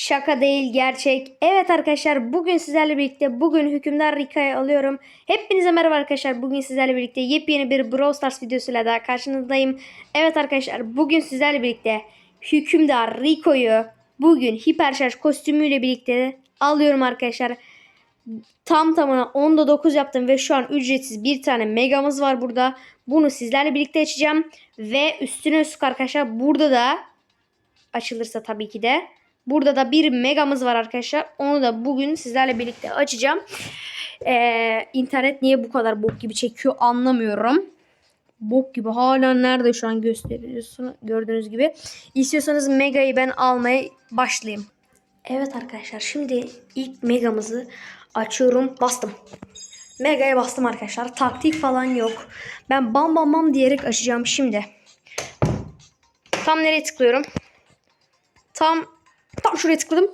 Şaka değil gerçek. Evet arkadaşlar bugün sizlerle birlikte bugün hükümdar Rika'yı alıyorum. Hepinize merhaba arkadaşlar. Bugün sizlerle birlikte yepyeni bir Brawl Stars videosuyla daha karşınızdayım. Evet arkadaşlar bugün sizlerle birlikte hükümdar Rico'yu bugün hiper şarj kostümüyle birlikte alıyorum arkadaşlar. Tam tamına 10'da 9 yaptım ve şu an ücretsiz bir tane megamız var burada. Bunu sizlerle birlikte açacağım. Ve üstüne üstlük arkadaşlar burada da açılırsa tabii ki de. Burada da bir megamız var arkadaşlar. Onu da bugün sizlerle birlikte açacağım. Ee, internet niye bu kadar bok gibi çekiyor anlamıyorum. Bok gibi hala nerede şu an gösteriyorsun gördüğünüz gibi. İstiyorsanız megayı ben almaya başlayayım. Evet arkadaşlar şimdi ilk megamızı açıyorum. Bastım. Mega'ya bastım arkadaşlar. Taktik falan yok. Ben bam bam bam diyerek açacağım şimdi. Tam nereye tıklıyorum? Tam tam şuraya tıkladım.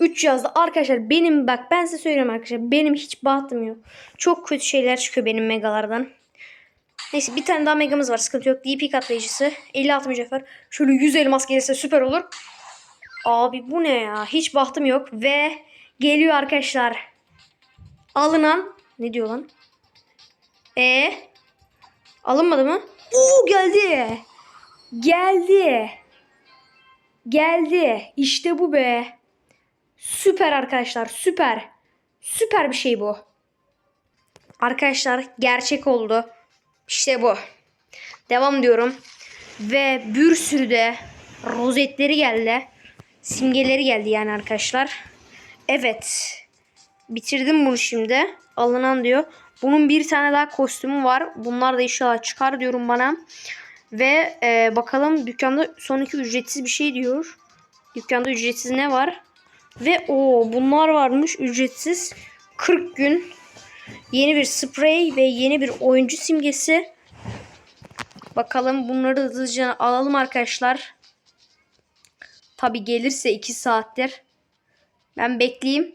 3 yazdı. Arkadaşlar benim bak ben size söylüyorum arkadaşlar. Benim hiç bahtım yok. Çok kötü şeyler çıkıyor benim megalardan. Neyse bir tane daha megamız var. Sıkıntı yok. DP katlayıcısı. 56 mücevher. Şöyle 100 elmas gelirse süper olur. Abi bu ne ya? Hiç bahtım yok. Ve geliyor arkadaşlar. Alınan. Ne diyor lan? E Alınmadı mı? Oo geldi. Geldi. Geldi. İşte bu be. Süper arkadaşlar. Süper. Süper bir şey bu. Arkadaşlar gerçek oldu. İşte bu. Devam diyorum. Ve bir sürü de rozetleri geldi. Simgeleri geldi yani arkadaşlar. Evet. Bitirdim bunu şimdi. Alınan diyor. Bunun bir tane daha kostümü var. Bunlar da inşallah çıkar diyorum bana. Ve e, bakalım dükkanda son iki ücretsiz bir şey diyor. Dükkanda ücretsiz ne var? Ve o bunlar varmış ücretsiz. 40 gün. Yeni bir sprey ve yeni bir oyuncu simgesi. Bakalım bunları hızlıca alalım arkadaşlar. Tabi gelirse 2 saattir. Ben bekleyeyim.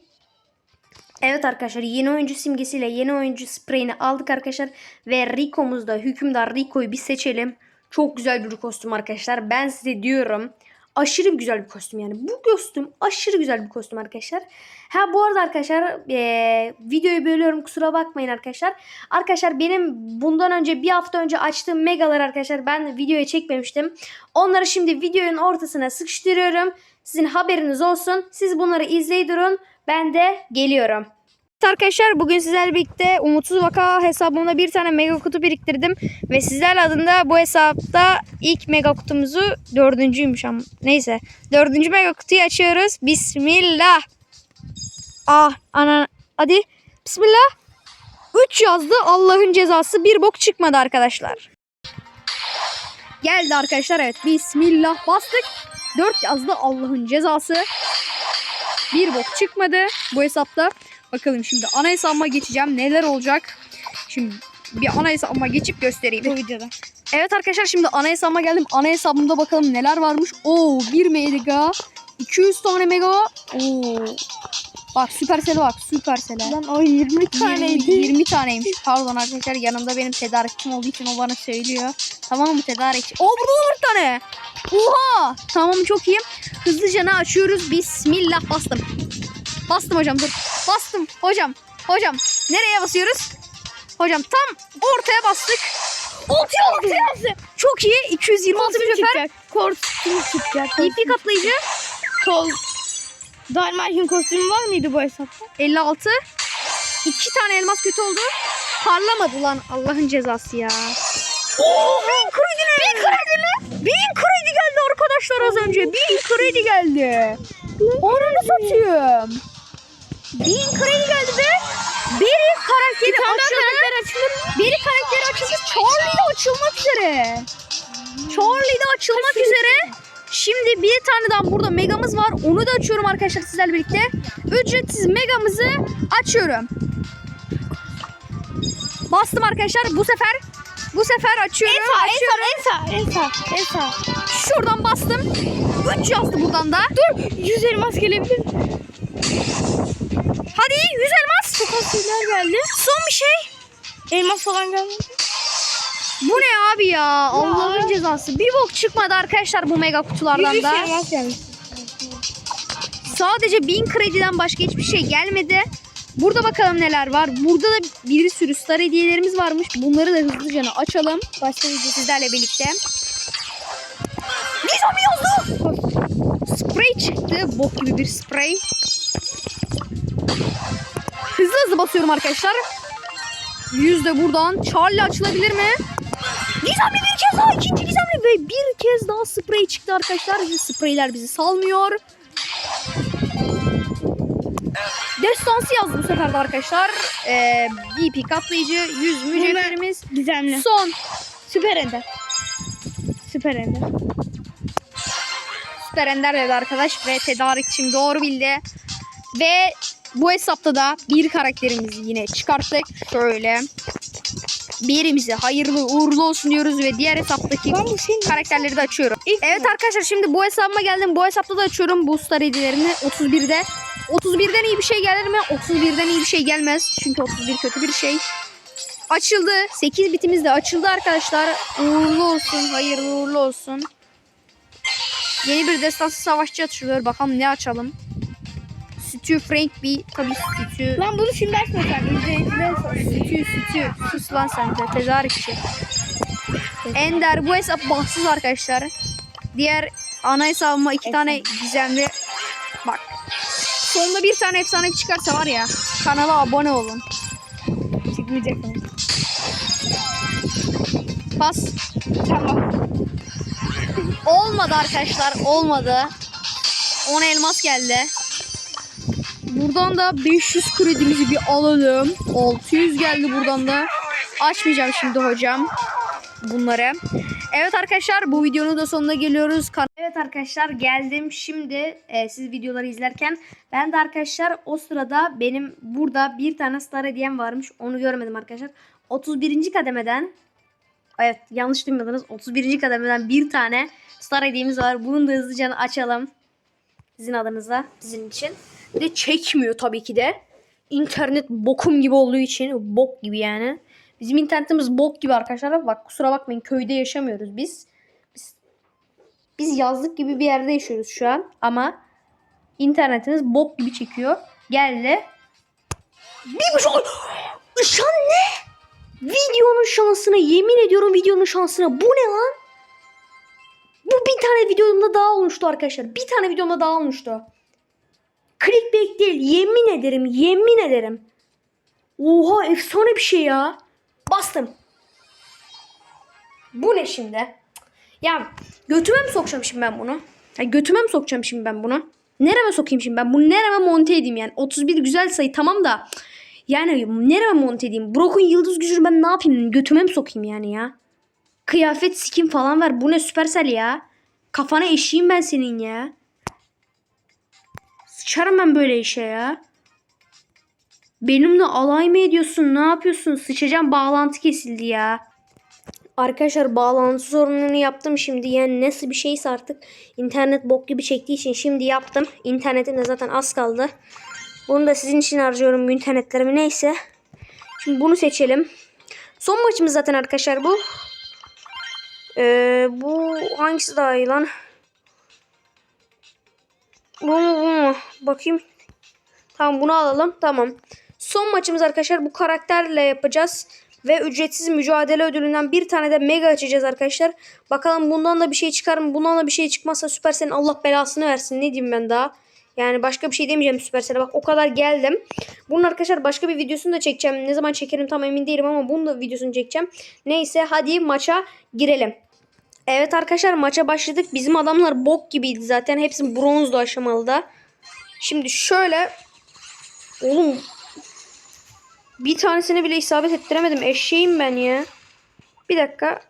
Evet arkadaşlar yeni oyuncu simgesiyle yeni oyuncu spreyini aldık arkadaşlar. Ve Rico'muzda hükümdar Rico'yu bir seçelim. Çok güzel bir kostüm arkadaşlar. Ben size diyorum. Aşırı güzel bir kostüm yani. Bu kostüm aşırı güzel bir kostüm arkadaşlar. Ha bu arada arkadaşlar e, videoyu bölüyorum kusura bakmayın arkadaşlar. Arkadaşlar benim bundan önce bir hafta önce açtığım megalar arkadaşlar ben videoya çekmemiştim. Onları şimdi videonun ortasına sıkıştırıyorum. Sizin haberiniz olsun. Siz bunları izleyin durun. Ben de geliyorum. Arkadaşlar bugün sizlerle birlikte Umutsuz Vaka hesabımda bir tane mega kutu biriktirdim. Ve sizlerle adında bu hesapta ilk mega kutumuzu dördüncüymüş ama neyse. Dördüncü mega kutuyu açıyoruz. Bismillah. Ah ana hadi Bismillah. 3 yazdı Allah'ın cezası bir bok çıkmadı arkadaşlar. Geldi arkadaşlar evet Bismillah bastık. 4 yazdı Allah'ın cezası. Bir bok çıkmadı bu hesapta. Bakalım şimdi ana hesabıma geçeceğim. Neler olacak? Şimdi bir ana hesabıma geçip göstereyim. Bu videoda. Evet arkadaşlar şimdi ana hesabıma geldim. Ana hesabımda bakalım neler varmış. Oo 1 mega. 200 tane mega. Oo. Bak Supercell'e bak Supercell'e. Lan o 20 taneydi. 20, 20 taneymiş. Pardon arkadaşlar yanımda benim tedarikçim olduğu için o bana söylüyor. Tamam mı tedarikçi? Oo burada da 4 tane. Oha. Tamam çok iyi. Hızlıca ne açıyoruz? Bismillah bastım. Bastım hocam dur. Bastım hocam. Hocam nereye basıyoruz? Hocam tam ortaya bastık. 6 yazdı. Çok iyi. 226 Kostüm mücevher. çıkacak. Kostüm çıkacak. DP katlayıcı. Kol. Dalmatian kostümü var mıydı bu hesapta? 56. 2 tane elmas kötü oldu. Parlamadı lan Allah'ın cezası ya. Oo, bin kredi ne? Bin kredi mi? Bin kredi geldi arkadaşlar az önce. Bin kredi geldi. Onu satayım. Bin kredi geldi ve biri karakteri açıldı. Biri karakteri açıldı. Charlie de açılmak üzere. Charlie de açılmak üzere. Şimdi bir tane daha burada megamız var. Onu da açıyorum arkadaşlar sizlerle birlikte. Ücretsiz megamızı açıyorum. Bastım arkadaşlar bu sefer. Bu sefer açıyorum. açıyorum. Esa, Esa, Esa. Şuradan bastım. 3 yazdı buradan da. Dur. 100 elmas gelebilir. Hadi 100 elmas. Çok az şeyler geldi. Son bir şey. Elmas falan gelmedi. Bu ne abi ya? Allah'ın cezası. Bir bok çıkmadı arkadaşlar bu mega kutulardan 100 da. Sadece 1000 krediden başka hiçbir şey gelmedi. Burada bakalım neler var. Burada da bir sürü star hediyelerimiz varmış. Bunları da hızlıca açalım. Başka video sizlerle birlikte. Nizami yazdı. Sprey çıktı. Bok gibi bir sprey. Hızlı hızlı basıyorum arkadaşlar. Yüz de buradan. Charlie açılabilir mi? Gizemli bir kez daha. ikinci gizemli ve bir kez daha sprey çıktı arkadaşlar. Spreyler bizi salmıyor. Destansı yazdı bu sefer de arkadaşlar. Ee, DP katlayıcı, 100 mücevherimiz. Gizemli. Son. Süper ender. Süper ender. Süper Ender dedi arkadaş ve tedarikçim doğru bildi. Ve bu hesapta da bir karakterimizi yine çıkarttık. Şöyle. Birimize hayırlı uğurlu olsun diyoruz ve diğer hesaptaki karakterleri de açıyorum. Evet arkadaşlar şimdi bu hesabıma geldim. Bu hesapta da açıyorum bu star hediyelerini 31'de. 31'den iyi bir şey gelir mi? 31'den iyi bir şey gelmez. Çünkü 31 kötü bir şey. Açıldı. 8 bitimiz de açıldı arkadaşlar. Uğurlu olsun. Hayırlı uğurlu olsun. Yeni bir destansı savaşçı açılıyor. Bakalım ne açalım. Stu Frank bir tabii Stu. Lan bunu şimdi açmasak. İzleyiciler sor. Stu Stu. Sus lan sen de tedarikçi. Ender bu hesap bahtsız arkadaşlar. Diğer ana hesabıma iki tane gizemli. Bak. Sonunda bir tane efsane çıkarsa var ya. Kanala abone olun. Çıkmayacak mı? Pas. Tamam. Olmadı arkadaşlar. Olmadı. 10 elmas geldi. Buradan da 500 kredimizi bir alalım. 600 geldi buradan da. Açmayacağım şimdi hocam bunları. Evet arkadaşlar bu videonun da sonuna geliyoruz. Evet arkadaşlar geldim. Şimdi e, siz videoları izlerken ben de arkadaşlar o sırada benim burada bir tane star hediyem varmış. Onu görmedim arkadaşlar. 31. kademeden Evet yanlış duymadınız. 31. kademeden bir tane star hediyemiz var. Bunu da hızlıca açalım. Sizin adınıza. Sizin için. De çekmiyor tabii ki de. İnternet bokum gibi olduğu için. Bok gibi yani. Bizim internetimiz bok gibi arkadaşlar. Bak kusura bakmayın köyde yaşamıyoruz biz. Biz, biz yazlık gibi bir yerde yaşıyoruz şu an. Ama internetiniz bok gibi çekiyor. Geldi. Bir şey. Işan ne? Videonun şansına yemin ediyorum videonun şansına. Bu ne lan? Bu bir tane videomda daha olmuştu arkadaşlar. Bir tane videomda daha olmuştu. Clickbait değil. Yemin ederim. Yemin ederim. Oha efsane bir şey ya. Bastım. Bu ne şimdi? Ya götüme mi sokacağım şimdi ben bunu? Ya götüme mi sokacağım şimdi ben bunu? Nereme sokayım şimdi ben? Bunu nereme monte edeyim yani? 31 güzel sayı tamam da. Yani nereme monte edeyim? Brock'un yıldız gücünü ben ne yapayım? Götüme mi sokayım yani ya? Kıyafet skin falan ver. Bu ne Supercell ya? Kafana eşeyim ben senin ya. Sıçarım ben böyle işe ya. Benimle alay mı ediyorsun? Ne yapıyorsun? Sıçacağım bağlantı kesildi ya. Arkadaşlar bağlantı sorununu yaptım şimdi. Yani nasıl bir şeyse artık internet bok gibi çektiği için şimdi yaptım. İnternetim de zaten az kaldı. Bunu da sizin için harcıyorum bu internetlerimi. Neyse. Şimdi bunu seçelim. Son maçımız zaten arkadaşlar bu. Ee, bu hangisi daha iyi lan? Bu bu mu? Bakayım. Tamam bunu alalım. Tamam. Son maçımız arkadaşlar bu karakterle yapacağız. Ve ücretsiz mücadele ödülünden bir tane de mega açacağız arkadaşlar. Bakalım bundan da bir şey çıkar mı? Bundan da bir şey çıkmazsa Süpersel'in Allah belasını versin. Ne diyeyim ben daha? Yani başka bir şey demeyeceğim Süpersel'e. Bak o kadar geldim. Bunun arkadaşlar başka bir videosunu da çekeceğim. Ne zaman çekerim tam emin değilim ama bunun da videosunu çekeceğim. Neyse hadi maça girelim. Evet arkadaşlar maça başladık. Bizim adamlar bok gibiydi zaten. Hepsi bronzdu aşamalıda. Şimdi şöyle. Oğlum. Bir tanesini bile isabet ettiremedim. Eşeğim ben ya. Bir dakika.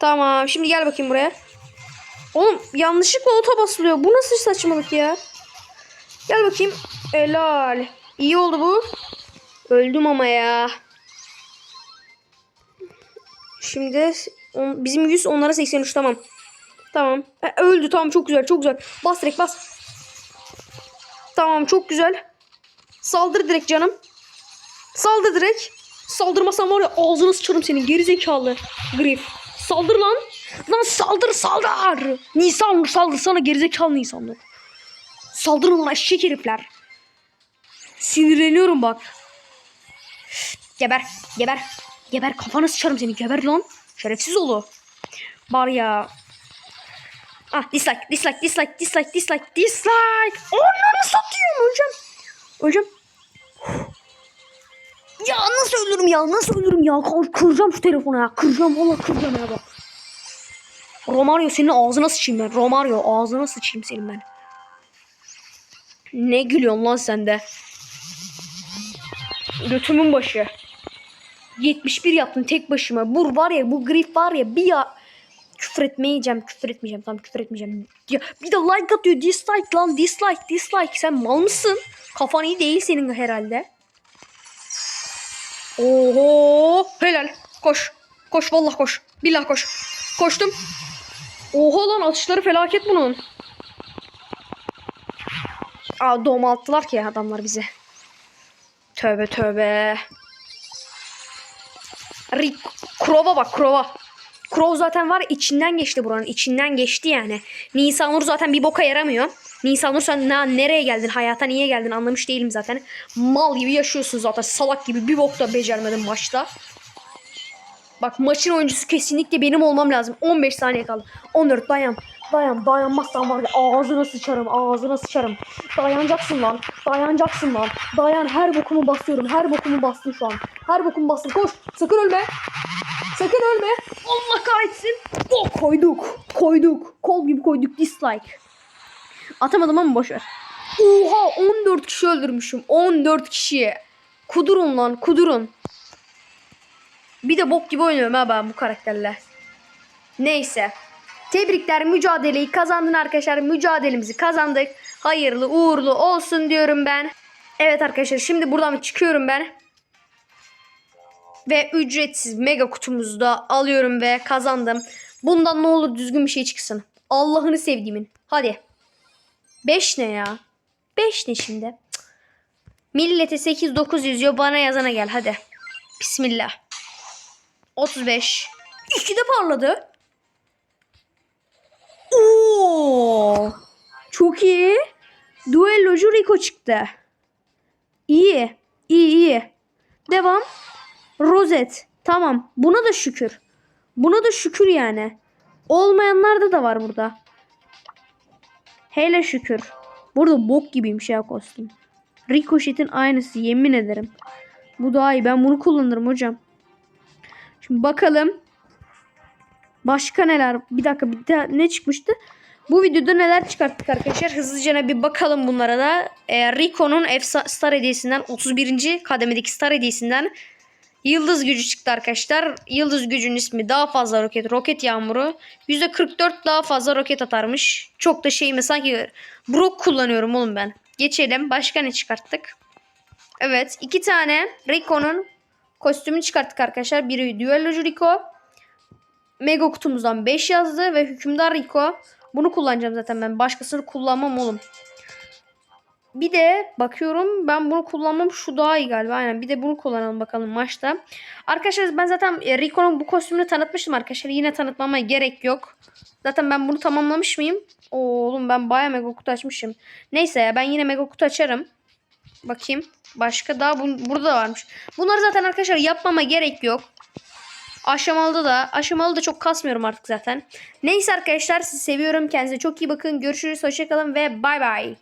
Tamam. Şimdi gel bakayım buraya. Oğlum yanlışlıkla ota basılıyor. Bu nasıl saçmalık ya? Gel bakayım. Helal. İyi oldu bu. Öldüm ama ya. Şimdi on- bizim 100 onlara 83 tamam. Tamam. E, öldü tamam çok güzel çok güzel. Bas direkt bas. Tamam çok güzel. Saldır direkt canım. Saldır direkt. Saldırmasam var ya ağzını sıçarım senin gerizekalı. Grif. Saldır lan. Lan saldır saldır. Nisan saldır sana gerizekalı Nisan'dır. Saldırın lan eşek herifler. Sinirleniyorum bak. Geber. Geber. Geber. Kafana sıçarım seni. Geber lan. Şerefsiz oğlu. Var ya. Ah dislike. Dislike. Dislike. Dislike. Dislike. Dislike. Onları satıyorum. Öleceğim. Öleceğim. Ya nasıl ölürüm ya? Nasıl ölürüm ya? Kır- Kıracağım şu telefonu ya. Kıracağım. Valla kıracağım ya bak. Romario senin ağzına sıçayım ben. Romario ağzına sıçayım senin ben. Ne gülüyorsun lan sen de? Götümün başı. 71 yaptım tek başıma. Bu var ya bu grif var ya bir ya küfür etmeyeceğim küfür etmeyeceğim tamam küfür etmeyeceğim. Ya bir de like atıyor dislike lan dislike dislike sen mal mısın? Kafan iyi değil senin herhalde. Oho helal koş koş vallahi koş billah koş koştum. Oha lan atışları felaket bunun. Aa doğum attılar ki adamlar bize. Tövbe tövbe. Rick, Krova bak Krova. Krov zaten var içinden geçti buranın. içinden geçti yani. Nisanur zaten bir boka yaramıyor. Nisanur sen ne, nereye geldin? Hayata niye geldin? Anlamış değilim zaten. Mal gibi yaşıyorsun zaten. Salak gibi bir bok da becermedin maçta. Bak maçın oyuncusu kesinlikle benim olmam lazım. 15 saniye kaldı. 14 dayan. Dayan dayanmazsan var ya ağzına sıçarım ağzına sıçarım. Dayanacaksın lan. Dayanacaksın lan. Dayan her bokumu basıyorum. Her bokumu bastım şu an. Her bokumu bastım. Koş. Sakın ölme. Sakın ölme. Allah kahretsin. Oh, koyduk. Koyduk. Kol gibi koyduk. Dislike. Atamadım ama boşver. Oha 14 kişi öldürmüşüm. 14 kişiye. Kudurun lan kudurun. Bir de bok gibi oynuyorum ha ben bu karakterle. Neyse. Tebrikler mücadeleyi kazandın arkadaşlar. Mücadelemizi kazandık. Hayırlı uğurlu olsun diyorum ben. Evet arkadaşlar şimdi buradan çıkıyorum ben. Ve ücretsiz mega kutumuzu da alıyorum ve kazandım. Bundan ne olur düzgün bir şey çıksın. Allah'ını sevdiğimin. Hadi. 5 ne ya? 5 ne şimdi? Millete 8 9 yazıyor. Bana yazana gel hadi. Bismillah. 35. 2 de parladı. Oo! Çok iyi. Duellocu Rico çıktı. İyi. İyi iyi. Devam. Rozet. Tamam. Buna da şükür. Buna da şükür yani. Olmayanlarda da var burada. Hele şükür. Burada bok gibiymiş ya kostüm. Ricochet'in aynısı yemin ederim. Bu daha iyi. Ben bunu kullanırım hocam. Şimdi bakalım. Başka neler? Bir dakika bir daha ne çıkmıştı? Bu videoda neler çıkarttık arkadaşlar? Hızlıca bir bakalım bunlara da. Ee, Rico'nun Star hediyesinden 31. kademedeki Star hediyesinden Yıldız gücü çıktı arkadaşlar. Yıldız gücünün ismi daha fazla roket. Roket yağmuru. %44 daha fazla roket atarmış. Çok da şeyime sanki Brock kullanıyorum oğlum ben. Geçelim. Başka ne çıkarttık? Evet. iki tane Rico'nun kostümü çıkarttık arkadaşlar. Biri Duellocu Rico. Mega kutumuzdan 5 yazdı ve Hükümdar Rico. Bunu kullanacağım zaten ben. Başkasını kullanmam oğlum. Bir de bakıyorum ben bunu kullanmam şu daha iyi galiba. Aynen bir de bunu kullanalım bakalım maçta. Arkadaşlar ben zaten e, Rico'nun bu kostümünü tanıtmıştım arkadaşlar. Yine tanıtmama gerek yok. Zaten ben bunu tamamlamış mıyım? Oğlum ben baya mega kutu açmışım. Neyse ya ben yine mega kutu açarım. Bakayım. Başka daha bu, burada varmış. Bunları zaten arkadaşlar yapmama gerek yok. Aşamalı da aşamalı da çok kasmıyorum artık zaten. Neyse arkadaşlar sizi seviyorum. Kendinize çok iyi bakın. Görüşürüz. Hoşçakalın ve bay bay.